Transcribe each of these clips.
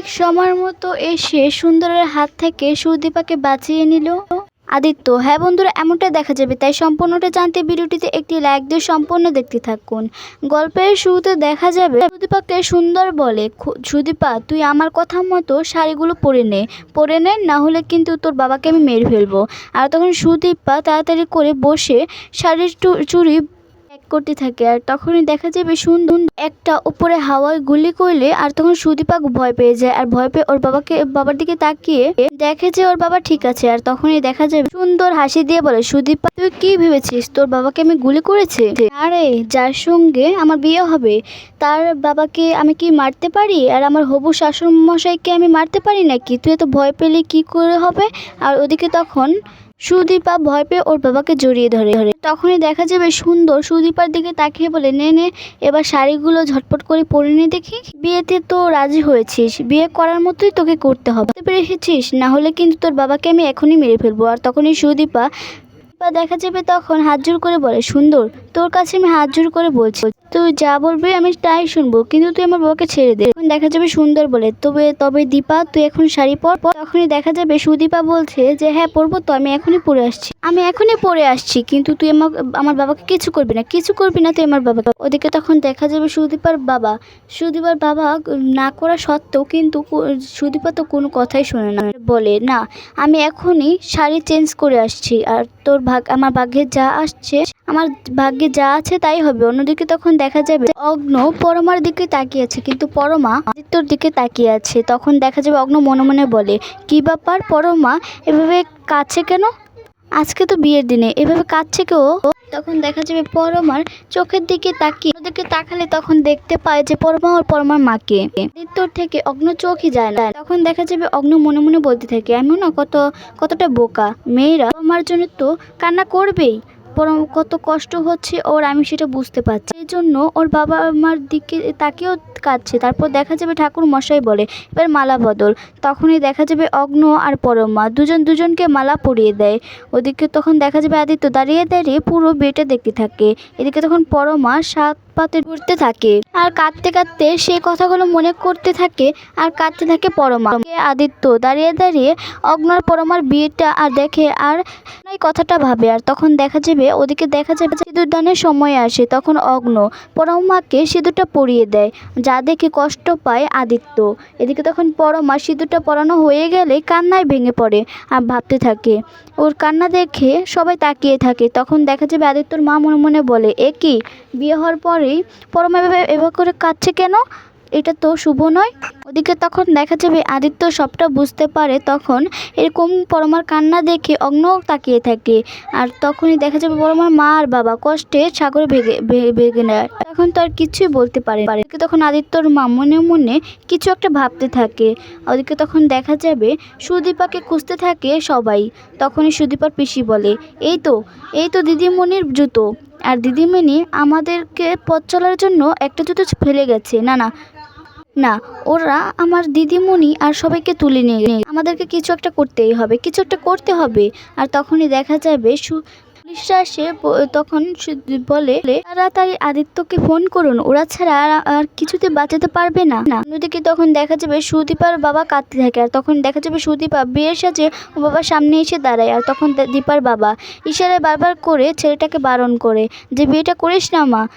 ঠিক সময়ের মতো এসে সুন্দরের হাত থেকে সুদীপাকে বাঁচিয়ে নিল আদিত্য। হ্যাঁ বন্ধুরা, এমনটা দেখা যাবে। তাই সম্পূর্ণটা জানতে ভিডিওটিতে একটি লাইক দিয়ে সম্পূর্ণ দেখতে থাকুন। গল্পের শুরুতে দেখা যাবে, সুদীপাকে সুন্দর বলে সুদীপা, তুই আমার কথা মতো শাড়িগুলো পরে নে। পরে নে, না হলে কিন্তু তোর বাবাকে আমি মেরে ফেলব। আর তখন সুদীপা তাড়াতাড়ি করে বসে শাড়ির প্যাক করতে থাকে আর তখনই দেখা যাবে সুন্দর একটা উপরে হাওয়ায় গুলি করলে আর তখন সুদীপা ভয় পেয়ে যায় আর ভয় পেয়ে ওর বাবাকে, বাবার দিকে তাকিয়ে দেখে যে ওর বাবা ঠিক আছে আর তখনই দেখা যাবে সুন্দর হাসি দিয়ে বলে, সুদীপা, তুই কি ভেবেছিস? তোর বাবাকে আমি গুলি করেছি? আরে, যার সঙ্গে আমার বিয়ে হবে, তার বাবাকে আমি কি মারতে পারি? আর আমার হবু শাশুড় মশাইকে আমি মারতে পারি নাকি? তুই এত ভয় পেলে কি করে হবে? আর ওদিকে তখন সুদীপা ভয় পেয়ে ওর বাবাকে জড়িয়ে ধরে। ধরে তখনই দেখা যাবে সুন্দর সুদীপার দিকে তাকিয়ে বলে, নে নে, এবার শাড়িগুলো ঝটপট করে পরে নে দেখি। বিয়েতে তো রাজি হয়েছিস, বিয়ে করার মতোই তোকে করতে হবে। বুঝতে পেরে এসেছিস না হলে কিন্তু তোর বাবাকে আমি এখনই মেরে ফেলব। আর তখনই সুদীপা দেখা যাবে তখন হাত জোর করে বলে, সুন্দর, তোর কাছে আমি হাত জোর করে বলছি। তুই যা বলবি আমি তাই শুনব, কিন্তু তুই আমার বাবাকে ছেড়ে দে। তখন দেখা যাবে সুন্দর বলে। তবে তবে দীপা, তুই এখন শাড়ি পর। তখনই দেখা যাবে সুদীপা বলছে যে হ্যাঁ পরবো তো, আমি এখনই পরে আসছি। আমি এখনই পরে আসছি, কিন্তু তুই আমার আমার বাবাকে কিছু করবি না, কিছু করবি না তুই আমার বাবাকে। ওদিকে তখন দেখা যাবে সুদীপার বাবা। সুদীপার বাবা না করা সত্ত্বেও কিন্তু সুদীপা তো কোনো কথাই শোনে না। বলে, না, আমি এখনই শাড়ি চেঞ্জ করে আসছি, আর তোর ভাগ, আমার ভাগ্যে যা আসছে, আমার ভাগ্যে যা আছে তাই হবে। অন্যদিকে তখন দেখা যাবে অগ্ন পরমার দিকে তাকিয়ে আছে, কিন্তু পরমা আদিত্যর দিকে তাকিয়ে আছে। তখন দেখা যাবে অগ্ন মনে মনে বলে, কি ব্যাপার পরমা, এভাবে কাছে কেন? আজকে তো বিয়ের দিনে, এভাবে কাঁদছে কেউ? তখন দেখা যাবে পরমার চোখের দিকে তাকিয়ে ওদিকে তাকালে তখন দেখতে পায় যে পরমা ওর পরমার মাকে। আদিত্যর থেকে অগ্ন চোখই যায় না। তখন দেখা যাবে অগ্ন মনে মনে বলতে থাকে, আমিও না কত, কতটা বোকা। মেয়েরা পরমার জন্য তো কান্না করবেই। পরম কত কষ্ট হচ্ছে ওর, আমি সেটা বুঝতে পারছি। এই জন্য ওর বাবা মার দিকে তাকেও কাঁদছে। তারপর দেখা যাবে ঠাকুর মশাই বলে, এবার মালা বদল। তখনই দেখা যাবে অগ্ন আর পরমা দুজন দুজনকে মালা পরিয়ে দেয়। ওদিকে তখন দেখা যাবে আদিত্য দাঁড়িয়ে দাঁড়িয়ে পুরো বেটে দেখতে থাকে। এদিকে তখন পরমা সাত পাতে ঘুরতে থাকে। আর কাঁদতে কাঁদতে সেই কথাগুলো মনে করতে থাকে আর কাঁদতে থাকে পরমা। আদিত্য দাঁড়িয়ে দাঁড়িয়ে অগ্নার পরমার বিয়েটা আর দেখে আর কথাটা ভাবে। আর তখন দেখা যাবে, ওদিকে দেখা যাবে সিঁদুর দানের সময় আসে, তখন অগ্ন পরমাকে সিঁদুরটা পরিয়ে দেয়, যা দেখে কষ্ট পায় আদিত্য। এদিকে তখন পরমা সিঁদুরটা পরানো হয়ে গেলে কান্নায় ভেঙে পড়ে আর ভাবতে থাকে, ওর কান্না দেখে সবাই তাকিয়ে থাকে। তখন দেখা যাবে আদিত্যর মা মনে মনে বলে, এ কি? বিয়ে হওয়ার পরেই পরমা এভাবে এভাবে করে কাঁদছে কেন? এটা তো শুভ নয়। ওদিকে তখন দেখা যাবে আদিত্য সবটা বুঝতে পারে তখন এরকম পরমার কান্না দেখে অগ্ন তাকিয়ে থাকে। আর তখনই দেখা যাবে পরমার মা আর বাবা কষ্টে সাগরে ভেগে ভেগে নেয়। তখন তো আর কিছুই বলতে পারে পারে ওদিকে তখন আদিত্যর মা মনে মনে কিছু একটা ভাবতে থাকে। ওদিকে তখন দেখা যাবে সুদীপাকে খুঁজতে থাকে সবাই। তখনই সুদীপার পিসি বলে, এই তো এই তো দিদিমণির জুতো। আর দিদিমণি আমাদেরকে পথ চলার জন্য একটা জুতো ফেলে গেছে। না না না, ওরা আমার দিদিমণি আর সবাইকে তুলে নিয়ে আমাদেরকে কিছু একটা করতেই হবে, কিছু একটা করতে হবে। আর তখনই দেখা যাবে সু পুলিশরা তখন বলে, তাড়াতাড়ি আদিত্যকে ফোন করুন, ওরা ছাড়া আর- কিছুতে বাঁচাতে পারবে না। অন্যদিকে তখন দেখা যাবে সুদীপার বাবা কাঁদতে থাকে, আর তখন দেখা যাবে সুদীপা বিয়ের সাজে ও বাবার সামনে এসে দাঁড়ায়, আর তখন দীপার বাবা ইশারায় বারবার করে ছেলেটাকে বারণ করে যে, বিয়েটা করিস না মা।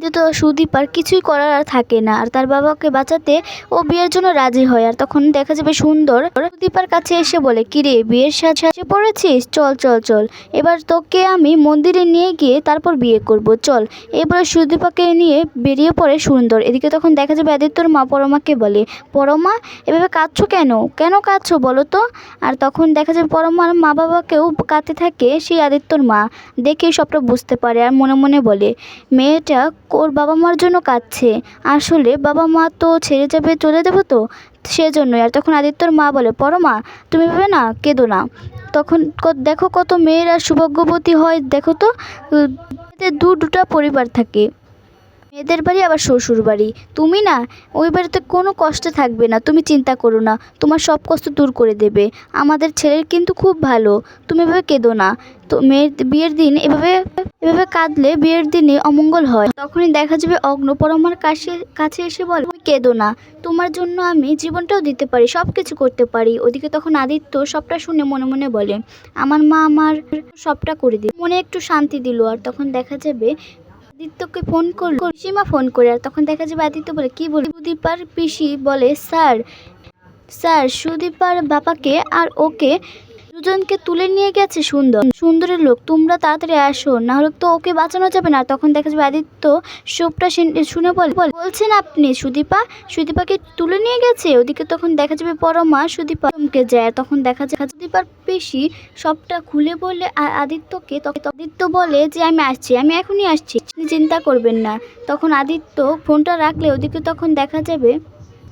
কিন্তু তো সুদীপার কিছুই করার আর থাকে না। আর তার বাবাকে বাঁচাতে ও বিয়ের জন্য রাজি হয়। আর তখন দেখা যাবে সুন্দর সুদীপার কাছে এসে বলে, কিরে, বিয়ের সাজে সাজে পড়েছিস? চল চল চল। এবার তোকে আমি মন্দিরে নিয়ে গিয়ে তারপর বিয়ে করব। চল। এবার সুদীপাকে নিয়ে বেরিয়ে পড়ে সুন্দর। এদিকে তখন দেখা যাবে আদিত্যর মা পরমাকে বলে, পরমা, এভাবে কাঁদছো কেন? কেন কাঁদছো বলো তো? আর তখন দেখা যাবে পরমার মা বাবাকেও কাঁদতে থাকে সেই আদিত্যর মা। দেখে সবটা বুঝতে পারে আর মনে মনে বলে, মেয়েটা ওর বাবা মার জন্য কাঁদছে। আসলে বাবা মা তো ছেড়ে যাবে, চলে যাব তো? সেজন্যই। আর তখন আদিত্যর মা বলে পরমা তুমি ভেবে না, কেঁদো না। তখন দেখো কত মেয়েরা সৌভাগ্যবতী হয়। দেখো তো দু দুটা পরিবার থাকে। মেয়েদের বাড়ি আবার শ্বশুর বাড়ি। তুমি না, ওই বাড়িতে কোনো কষ্ট থাকবে না, তুমি চিন্তা করো না, তোমার সব কষ্ট দূর করে দেবে। আমাদের ছেলের কিন্তু খুব ভালো, তুমি এভাবে কেঁদো না। তো মেয়ের বিয়ের দিন এভাবে এভাবে কাঁদলে বিয়ের দিনে অমঙ্গল হয়। তখনই দেখা যাবে অগ্ন পরমার কাছে কাছে এসে বলে, তুমি কেঁদো না, তোমার জন্য আমি জীবনটাও দিতে পারি সব কিছু করতে পারি। ওদিকে তখন আদিত্য সবটা শুনে মনে মনে বলে, আমার মা আমার সবটা করে দিল। মনে একটু শান্তি দিল, আর তখন দেখা যাবে আদিত্যকে ফোন করল। সীমা ফোন করে আর তখন দেখা যাবে আদিত্য বলে, কি বলে সুদীপার পিসি বলে, স্যার স্যার, সুদীপার বাবাকে আর ওকে দুজনকে তুলে নিয়ে গেছে সুন্দর। সুন্দরের লোক, তোমরা তাড়াতাড়ি আসো না হলে তো ওকে বাঁচানো যাবে না। তখন দেখা যাবে আদিত্য সবটা শুন- বলে বল- বলছেন আপনি, সুদীপা? সুদীপাকে তুলে নিয়ে গেছে? ওদিকে তখন দেখা যাবে পরমা, সুদীপা চমকে যায়। তখন দেখা যায় সুদীপার পেশি সবটা খুলে বলে আদিত্যকে। তখন আদিত্য বলে যে, আমি আসছি, আমি এখনই আসছি চিন্তা করবেন না। তখন আদিত্য ফোনটা রাখলে, ওদিকে তখন দেখা যাবে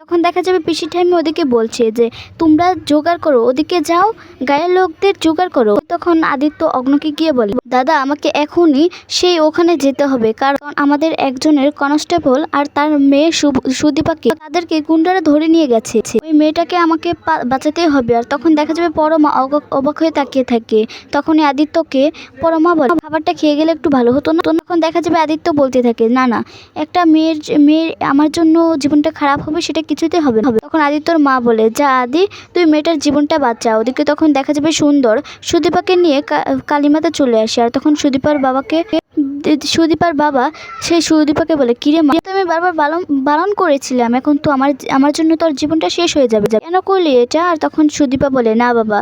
তখন দেখা যাবে পিসি ঠাম্মি ওদিকে বলছে যে, তোমরা জোগাড় করো, ওদিকে যাও, গায়ের লোকদের জোগাড় করো। তখন আদিত্য অগ্নকে গিয়ে বলে, দাদা, আমাকে এখনই সেই ওখানে যেতে হবে, কারণ আমাদের একজনের কনস্টেবল আর তার মেয়ে সুদীপাকে তাদেরকে গুন্ডারা ধরে নিয়ে গেছে। ওই মেয়েটাকে আমাকে বাঁচাতেই হবে। আর তখন দেখা যাবে পরমা অবাক হয়ে তাকিয়ে থাকে। তখনই আদিত্যকে পরমা বলে, খাবারটা খেয়ে গেলে একটু ভালো হতো না? তখন দেখা যাবে আদিত্য বলতে থাকে, না না, একটা মেয়ের মেয়ের আমার জন্য জীবনটা খারাপ হবে, সেটা কিছুতেই হবে না। তখন আদিত্যর মা বলে, যা আদি, তুই মেয়েটার জীবনটা বাঁচা ওদিকে তখন দেখা যাবে সুন্দর। সুদীপাকে নিয়ে কালীমাতে চলে আসে। আর তখন সুদীপার বাবাকে সুদীপার বাবা, সেই সুদীপাকে বলে, কিরে মা আমি বারবার বালন বারণ করেছিলাম, এখন তো আমার আমার জন্য তোর জীবনটা শেষ হয়ে যাবে। কেন করলি এটা? আর তখন সুদীপা বলে, না বাবা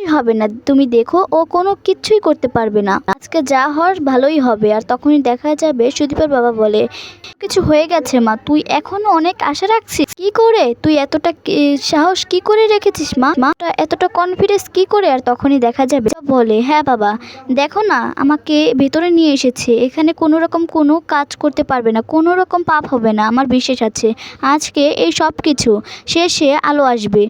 কিছুই হবে না। তুমি দেখো, ও কোনো কিছুই করতে পারবে না। আজকে যা হওয়ার ভালোই হবে, আর তখনই দেখা যাবে, সুদীপের বাবা বলে কিছু হয়ে গেছে মা, তুই এখনও অনেক আশা রাখছিস। কি করে? তুই এতটা সাহস কি করে রেখেছিস মা? মা এতটা কনফিডেন্স কি করে? আর তখনই দেখা যাবে বলে হ্যাঁ বাবা, দেখো না, আমাকে ভেতরে নিয়ে এসেছে। এখানে কোনো রকম কোনো কাজ করতে পারবে না, কোনো রকম পাপ হবে না, আমার বিশ্বাস আছে। আজকে এই সব কিছু শেষে আলো আসবে।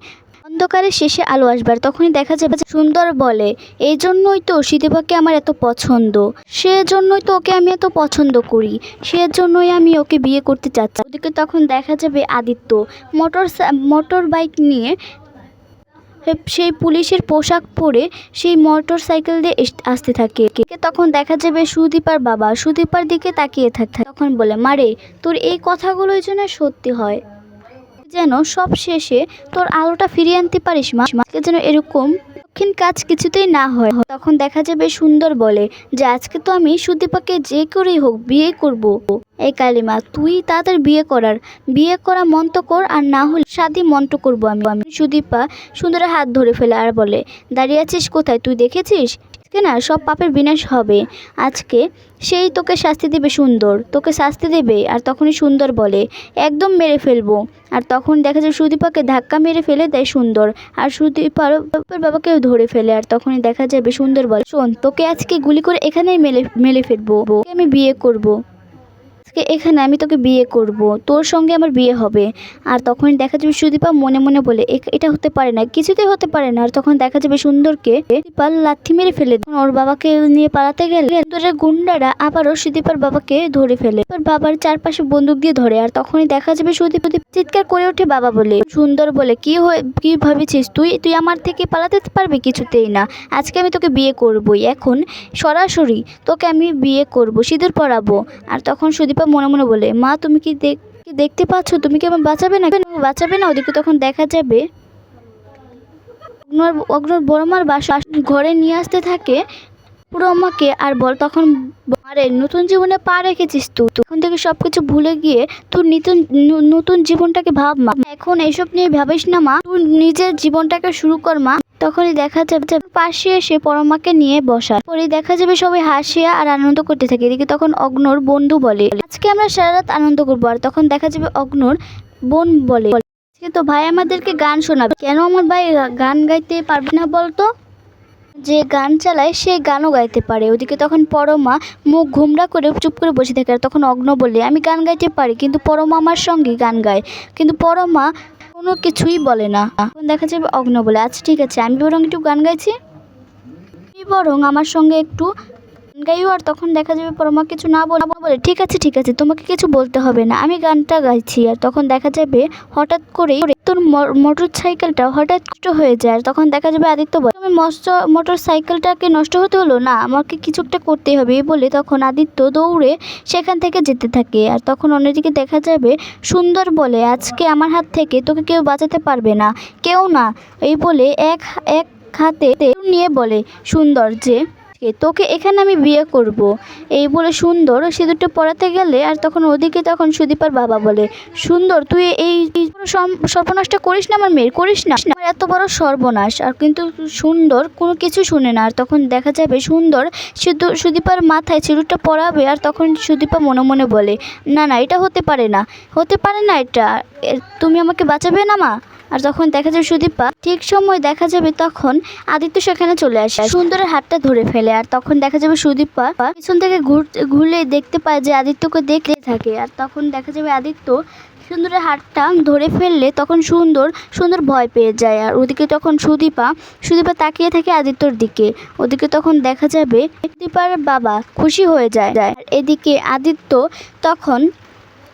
অন্ধকারের শেষে আলো আসবে আর তখনই দেখা যাবে সুন্দর বলে এই জন্যই তো সীতাপাকে আমার এত পছন্দ। সেজন্যই তো ওকে আমি এত পছন্দ করি। সেজন্যই আমি ওকে বিয়ে করতে চাচ্ছি। ওদিকে তখন দেখা যাবে আদিত্য, মোটর মোটর বাইক নিয়ে সেই পুলিশের পোশাক পরে সেই মোটর সাইকেল দিয়ে আসতে থাকে। তখন দেখা যাবে সুদীপার বাবা। সুদীপার দিকে তাকিয়ে থাকে তখন বলে মারে তোর এই কথাগুলোই জন্য সত্যি হয়? যেন সব শেষে তোর আলোটা ফিরিয়ে আনতে পারিস, মা। যেন এরকম দক্ষিণ কাজ কিছুতেই না হয়। তখন দেখা যাবে সুন্দর বলে যে, আজকে তো আমি সুদীপাকে যে করেই হোক বিয়ে করব। এই কালিমা তুই তাদের বিয়ে করার। বিয়ে করা মন্ত কর আর না হলে শাদি মন্ত করব আমি আমি। সুদীপা সুন্দরের হাত ধরে ফেলে আর বলে, দাঁড়িয়ে আছিস কোথায়? তুই দেখেছিস? আজকে না সব পাপের বিনাশ হবে। আজকে সেই তোকে শাস্তি দেবে সুন্দর। তোকে শাস্তি দেবে আর তখনই সুন্দর বলে, একদম মেরে ফেলব। আর তখন দেখা যায় সুদীপাকে ধাক্কা মেরে ফেলে দেয় সুন্দর। আর সুদীপার বাবাকেও ধরে ফেলে আর তখনই দেখা যাবে সুন্দর বলে, শোন, তোকে আজকে গুলি করে এখানেই মেলে মেলে ফেলব। আমি বিয়ে করব। আজকে এখানে আমি তোকে বিয়ে করব, তোর সঙ্গে আমার বিয়ে হবে। আর তখনই দেখা যাবে সুদীপা মনে মনে বলে এটা হতে পারে না। কিছুতেই হতে পারে না। আর তখন দেখা যাবে সুন্দরকে সুদীপা লাথি মেরে ফেলে। ওর বাবাকে নিয়ে পালাতে গেলে সুন্দরের গুন্ডারা আবারও সুদীপার বাবাকে ধরে ফেলে। ওর বাবার চারপাশে বন্দুক দিয়ে ধরে। আর তখনই দেখা যাবে সুদীপ চিৎকার করে ওঠে বাবা বলে। সুন্দর বলে, কি হয়ে, কি ভাবেছিস তুই? তুই আমার থেকে পালাতে পারবি কিছুতেই না। আজকে আমি তোকে বিয়ে করবই। এখন সরাসরি তোকে আমি বিয়ে করব, সিঁদুর পরাবো। আর তখন সুদীপা মনে মনে বলে, মা, তুমি কি দেখ দেখতে পাচ্ছ? তুমি কি আমার বাঁচাবে না বাঁচাবে না? ওদিকে তখন দেখা যাবে অগ্নর অগ্নর বড়মার বাসা ঘরে নিয়ে আসতে থাকে। আমাকে আর বল, তখন আরে, নতুন জীবনে পা রেখেছিস তুই। তখন থেকে সব কিছু ভুলে গিয়ে তুই নতুন নতুন জীবনটাকে ভাব মা। এখন এসব নিয়ে ভাবিস না মা। তুই নিজের জীবনটাকে শুরু কর মা। তখনই দেখা যাবে পাশে এসে পরমাকে নিয়ে বসা। পরে দেখা যাবে সবাই হাসিয়া আর আনন্দ করতে থাকে। এদিকে তখন অগ্নর বন্ধু বলে, আজকে আমরা সারা রাত আনন্দ করব। আর তখন দেখা যাবে অগ্নর বোন বলে, আজকে তো ভাই আমাদেরকে গান শোনাবে। কেন আমার ভাই গান গাইতে পারবে না বলতো? যে গান চালায়, সে গানও গাইতে পারে। ওদিকে তখন পরমা মুখ ঘুমরা করে চুপ করে বসে থাকে আর তখন অগ্ন বলে, আমি গান গাইতে পারি, কিন্তু পরমা আমার সঙ্গে গান গায়। কিন্তু পরমা কোনো কিছুই বলে না। তখন দেখা যাবে অগ্ন বলে আচ্ছা ঠিক আছে, আমি বরং একটু গান গাইছি। বরং আমার সঙ্গে একটু গাইও আর তখন দেখা যাবে পরমা কিছু না বলে বলে, ঠিক আছে ঠিক আছে, তোমাকে কিছু বলতে হবে না। আমি গানটা গাইছি আর তখন দেখা যাবে হঠাৎ করে তোর মোটর সাইকেলটা হঠাৎ নষ্ট হয়ে যায়। আর তখন দেখা যাবে আদিত্য বলে, তুমি মস্ত মোটর সাইকেলটাকে নষ্ট হতে হলো না, আমাকে কিছু একটা করতেই হবে বলে তখন আদিত্য দৌড়ে সেখান থেকে যেতে থাকে। আর তখন অন্যদিকে দেখা যাবে সুন্দর বলে, আজকে আমার হাত থেকে তোকে কেউ বাঁচাতে পারবে না, কেউ না। এই বলে এক এক হাতে নিয়ে বলে সুন্দর যে তোকে এখানে আমি বিয়ে করব। এই বলে সুন্দর সিঁদুরটা পরাতে গেলে আর তখন ওদিকে তখন সুদীপার বাবা বলে, সুন্দর, তুই এই সর্বনাশটা করিস না আমার মেয়ের, করিস না। আমার এত বড় সর্বনাশ, আর কিন্তু সুন্দর কোনো কিছু শুনে না। আর তখন দেখা যাবে সুন্দর সুদীপার মাথায় সিঁদুরটা পরাবে আর তখন সুদীপা মনে মনে বলে, না না, এটা হতে পারে না, হতে পারে না এটা। তুমি আমাকে বাঁচাবে না, মা? আর যখন দেখা যাবে সুদীপা, ঠিক সময় দেখা যাবে তখন আদিত্য সেখানে চলে আসে। সুন্দরের হাতটা ধরে ফেলে, আর তখন দেখা যাবে সুদীপা পিছন থেকে ঘুরলে দেখতে পায় যে আদিত্যকে দেখতে থাকে। আর তখন দেখা যাবে আদিত্য সুন্দরের হাতটা ধরে ফেললে তখন সুন্দর সুন্দর ভয় পেয়ে যায়। আর ওদিকে তখন সুদীপা সুদীপা তাকিয়ে থাকে আদিত্যর দিকে। ওদিকে তখন দেখা যাবে সুদীপার বাবা খুশি হয়ে যায়। এদিকে আদিত্য তখন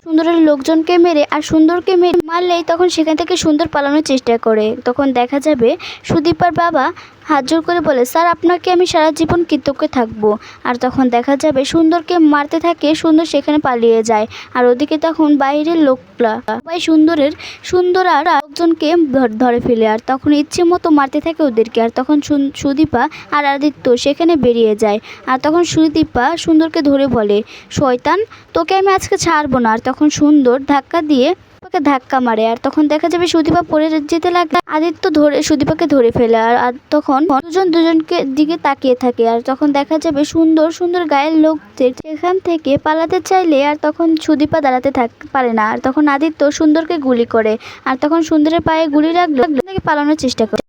সুন্দরের লোকজনকে মেরে আর সুন্দরকে মেরে মারলেই তখন সেখান থেকে সুন্দর পালানোর চেষ্টা করে। তখন দেখা যাবে সুদীপার বাবা হাত জোর করে বলে, স্যার, আপনাকে আমি সারা জীবন কৃতজ্ঞ থাকব। আর তখন দেখা যাবে সুন্দরকে মারতে থাকে, সুন্দর সেখানে পালিয়ে যায়। আর ওদিকে তখন বাইরের লোকরা, সবাই সুন্দরের সুন্দর আর একজনকে ধর- ফেলে। আর তখন ইচ্ছে মতো মারতে থাকে ওদেরকে। আর তখন সুদীপা আর আদিত্য সেখানে বেরিয়ে যায়। আর তখন সুদীপা সুন্দরকে ধরে বলে, শয়তান, তোকে আমি আজকে ছাড়বো না। আর তখন সুন্দর ধাক্কা দিয়ে সুদীপাকে ধাক্কা মারে, আর তখন দেখা যাবে সুদীপা পড়ে যেতে লাগলে আদিত্য ধরে সুদীপাকে ধরে ফেলে, আর তখন দুজন দুজনকে দিকে তাকিয়ে থাকে, আর তখন দেখা যাবে সুন্দর সুন্দর গায়ের লোকদের সেখান থেকে পালাতে চাইলে, আর তখন সুদীপা দাঁড়াতে থাক পারে না, আর তখন আদিত্য সুন্দরকে গুলি করে, আর তখন সুন্দরের পায়ে গুলি লাগল পালানোর চেষ্টা করে।